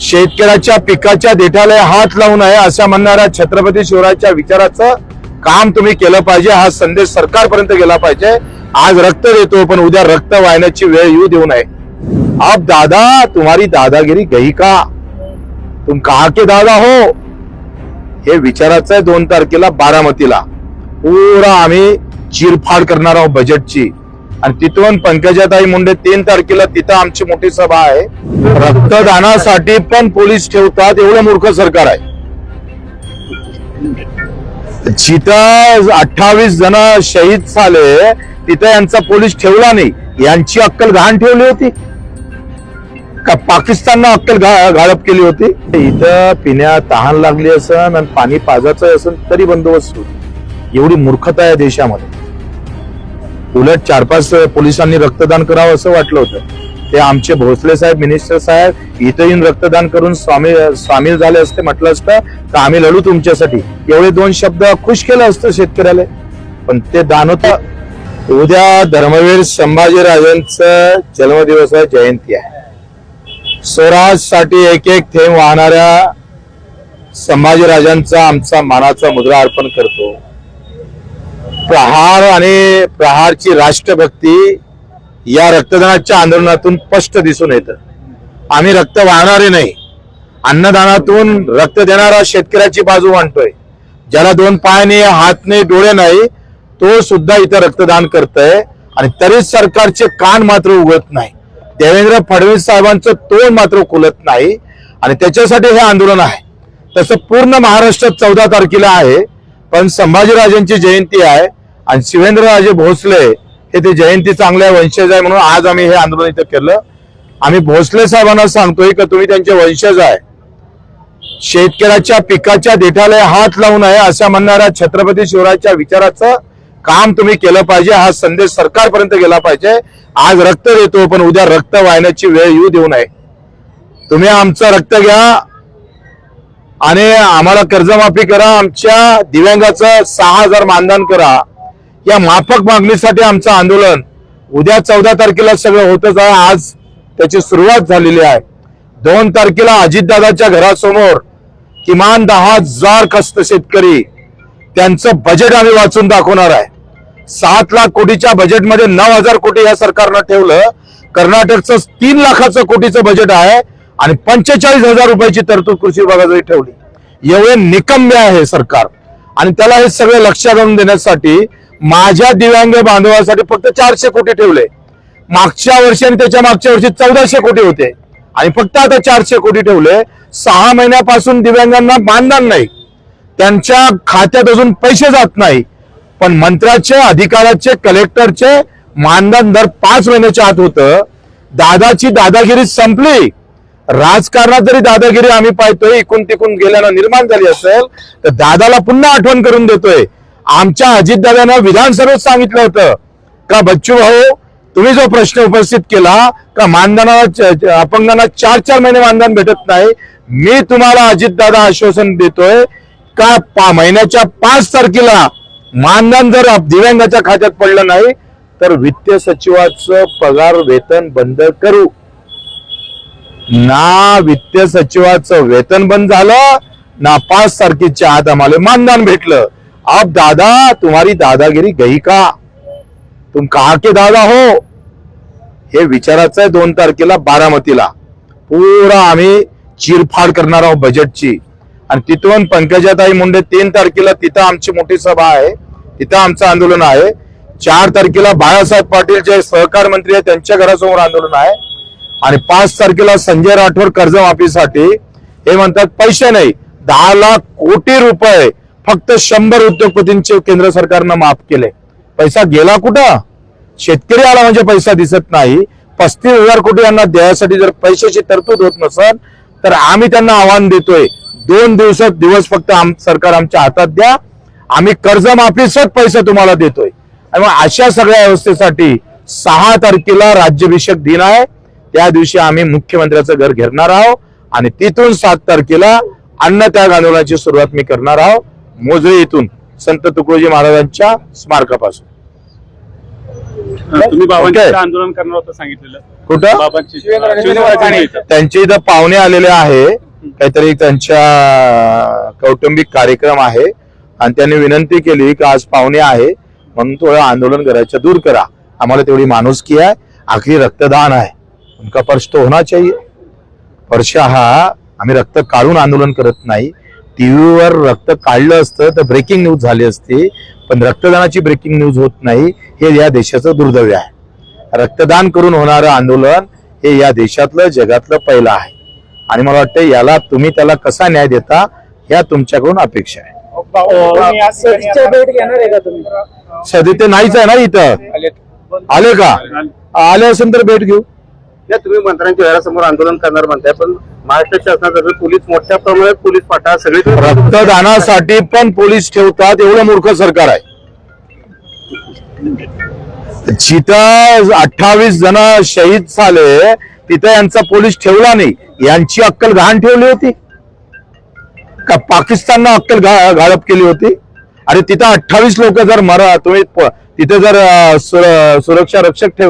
शेतकऱ्याच्या पिकाच्या देठाला हात लावू नये असं म्हणणाऱ्या छत्रपती शिवरायाच्या विचाराचं काम तुम्ही केलं पाहिजे. हा संदेश सरकारपर्यंत गेला पाहिजे. आज रक्त देतो पण उद्या रक्त वाहण्याची वेळ येऊ देऊ नये. अब दादा तुम्हारी दादागिरी गई का? तुम कहा के दादा हो? हे विचाराचं आहे दोन तारखेला बारामतीला. पुरा आम्ही चिरफाड करणार आहोत बजेटची आणि तिथून पंकजाताई मुंडे तीन तारखेला तिथं आमची मोठी सभा आहे. रक्तदानासाठी पण पोलीस ठेवतात एवढं मूर्ख सरकार आहे. जिथं अठ्ठावीस जण शहीद झाले तिथं यांचा पोलीस ठेवला नाही. यांची अक्कल घाण ठेवली होती? का पाकिस्ताननं अक्कल गाळप केली होती? इथं पिण्यात तहान लागली असन आणि पाणी पाजायचं असेल तरी बंदोबस्त एवढी मूर्खता आहे देशामध्ये. उलट चार पाच पोलिसांनी रक्तदान करावं असं वाटलं होतं. ते आमचे भोसले साहेब मिनिस्टर साहेब इथं येऊन रक्तदान करून स्वामी सामील झाले असते म्हटलं असतं तर आम्ही लढू तुमच्यासाठी. एवढे दोन शब्द खुश केलं असतं शेतकऱ्याला. पण ते दान होतं. उद्या धर्मवीर संभाजीराजांचं जन्मदिवस आहे जयंती आहे. स्वराजसाठी एक एक थेंब वाहणाऱ्या संभाजीराजांचा आमचा मानाचा मुद्रा अर्पण करतो. प्रहार आणि प्रहारची राष्ट्रभक्ती या रक्तदानाच्या आंदोलनातून स्पष्ट दिसून येतं. आम्ही रक्त वाहणारे नाही. अन्नदानातून रक्त देणारा शेतकऱ्याची बाजू मांडतोय. ज्याला दोन पाय नाही हात नाही डोळे नाही तो सुद्धा इथं रक्तदान करतोय आणि तरीच सरकारचे कान मात्र उघडत नाही. देवेंद्र फडणवीस साहेबांचं तोंड मात्र खुलत नाही आणि त्याच्यासाठी हे आंदोलन आहे. तसं पूर्ण महाराष्ट्रात चौदा तारखेला आहे. पण संभाजीराजांची जयंती आहे आणि शिवेंद्रराजे भोसले हे ते जयंती चांगल्या वंशज आहे म्हणून आज आम्ही हे आंदोलन इथं केलं. आम्ही भोसले साहेबांना सांगतोय की तुम्ही त्यांचे वंशज आहे. शेतकऱ्याच्या पिकाच्या देठाला हात लावू नये असं म्हणणाऱ्या छत्रपती शिवराजच्या विचाराचं काम तुम्ही केलं पाहिजे. हा संदेश सरकारपर्यंत गेला पाहिजे. आज रक्त देतो पण उद्या रक्त वाहण्याची वेळ येऊ देऊ नये. तुम्ही आमचं रक्त घ्या. आणि आम्हाला कर्जमाफी करा आमच्या दिव्यांगाचं सहा हजार मानधन करा. या माफक मागणीसाठी आमचं आंदोलन उद्या चौदा तारखेला सगळं होतच आहे. आज त्याची सुरुवात झालेली आहे. दोन तारखेला अजितदादाच्या घरासमोर किमान दहा हजार कष्ट शेतकरी त्यांचं बजेट आम्ही वाचून दाखवणार आहे. सात लाख कोटीच्या बजेटमध्ये नऊ हजार कोटी या सरकारनं ठेवलं. कर्नाटकचं तीन लाखाचं कोटीचं बजेट आहे. आणि पंचेचाळीस हजार रुपयाची तरतूद कृषी विभागासाठी ठेवली. एवढे निकम्य आहे सरकार. आणि त्याला हे सगळे लक्षात आणून देण्यासाठी माझ्या दिव्यांग बांधवासाठी फक्त चारशे कोटी ठेवले. मागच्या वर्षी आणि त्याच्या मागच्या वर्षी चौदाशे कोटी होते. आणि फक्त आता चारशे कोटी ठेवले. सहा महिन्यापासून दिव्यांगांना मानधन नाही. त्यांच्या खात्यात अजून पैसे जात नाही. पण मंत्र्याचे अधिकाऱ्याचे कलेक्टरचे मानधन दर पाच महिन्याच्या आत होतं. दादाची दादागिरी संपली. राजकारणात जरी दादागिरी आम्ही पाहतोय इकून तिकून गेल्यानं निर्माण झाली असेल तर दादाला पुन्हा आठवण करून देतोय. आमच्या अजितदादांना विधानसभेत सांगितलं होतं का बच्चू भाऊ तुम्ही जो प्रश्न उपस्थित केला का मानधनाला अपंगांना चार चार महिने मानधन भेटत नाही मी तुम्हाला अजितदादा आश्वासन देतोय का पा महिन्याच्या पाच तारखेला मानधन जर दिव्यांगाच्या खात्यात पडलं नाही तर वित्त सचिवाचं पगार वेतन बंद करू. ना वित्त सचिवाचं वेतन बंद झालं ना पाच तारखेच्या आत आम्हाला मानधन भेटलं. अब दादा तुम्हारी दादागिरी गई का? तुम कहा के दादा हो? हे विचाराचं आहे दोन तारखेला बारामतीला. पुरा आम्ही चिरफाड करणार आहोत बजेटची आणि तिथून पंकजाताई मुंडे तीन तारखेला तिथं आमची मोठी सभा आहे. तिथं आमचं आंदोलन आहे. चार तारखेला बाळासाहेब पाटील जे सहकार मंत्री आहेत त्यांच्या घरासमोर आंदोलन आहे. आणि पाच तारखेला संजय राठोड कर्जमाफीसाठी हे म्हणतात पैसे नाही दहा लाख कोटी रुपये फक्त शंभर उद्योगपतींचे केंद्र सरकारनं माफ केले. पैसा गेला कुठं? शेतकरी आला म्हणजे पैसा दिसत नाही. पस्तीस हजार कोटी यांना द्यायसाठी जर पैशाची तरतूद होत नसेल तर आम्ही त्यांना आव्हान देतोय. दोन दिवसात दिवस फक्त आम सरकार आमच्या हातात द्या. आम्ही कर्जमाफीसच पैसे तुम्हाला देतोय. आणि मग अशा सगळ्या व्यवस्थेसाठी सहा तारखेला राज्याभिषेक दिन आहे. त्या दिवशी आम्ही मुख्यमंत्र्याचं घर घेरणार आहोत आणि तिथून सात तारखेला अन्नत्याग आंदोलनाची सुरुवात मी करणार आहोत. मोजळे इथून संत तुकडोजी महाराजांच्या स्मारकापासून. तुम्ही बाबांची ओके. आंदोलन करणार होतं सांगितलेलं. कुठं? बाबांची शिवसेना इथं. त्यांचे इथं पाहुणे आलेले आहे. काहीतरी त्यांच्या कौटुंबिक कार्यक्रम आहे. आणि त्यांनी विनंती केली की आज पाहुणे आहे. म्हणून थोडं आंदोलन करायचं दूर करा. आम्हाला तेवढी माणुसकी आहे. आखरी रक्तदान आहे. उनका पर्च तो होना चाहिए। पर्च हा आम्ही रक्त काढून आंदोलन करत नाही. टीव्हीवर रक्त काढलं असतं तर ब्रेकिंग न्यूज झाली असती पण रक्तदानाची ब्रेकिंग न्यूज होत नाही हे या देशाचं दुर्दैव आहे. रक्तदान करून होणारं आंदोलन हे या देशातलं जगातलं पहिलं आहे. आणि मला वाटतं याला तुम्ही त्याला कसा न्याय देता ह्या तुमच्याकडून अपेक्षा आहे. सध्या ते नाहीच आहे ना इथं? आले का? आले असेल तर भेट घेऊ. नाही तुम्ही मंत्र्यांच्या घरासमोर आंदोलन करणार म्हणताय पण महाराष्ट्र शासनातर्फे पोलीस मोठ्या प्रमाणात पोलीस पाठा सगळे रक्तदानासाठी पण पोलीस ठेवतात एवढं मूर्ख सरकार आहे. जिथं अठ्ठावीस जण शहीद झाले तिथं यांचा पोलीस ठेवला नाही. यांची अक्कल घाण ठेवली होती. का पाकिस्ताननं अक्कल गाळप केली होती? अरे तिथं अठ्ठावीस लोक जर मरा तुम्ही तिथे जर सुरक्षा रक्षक ठेवले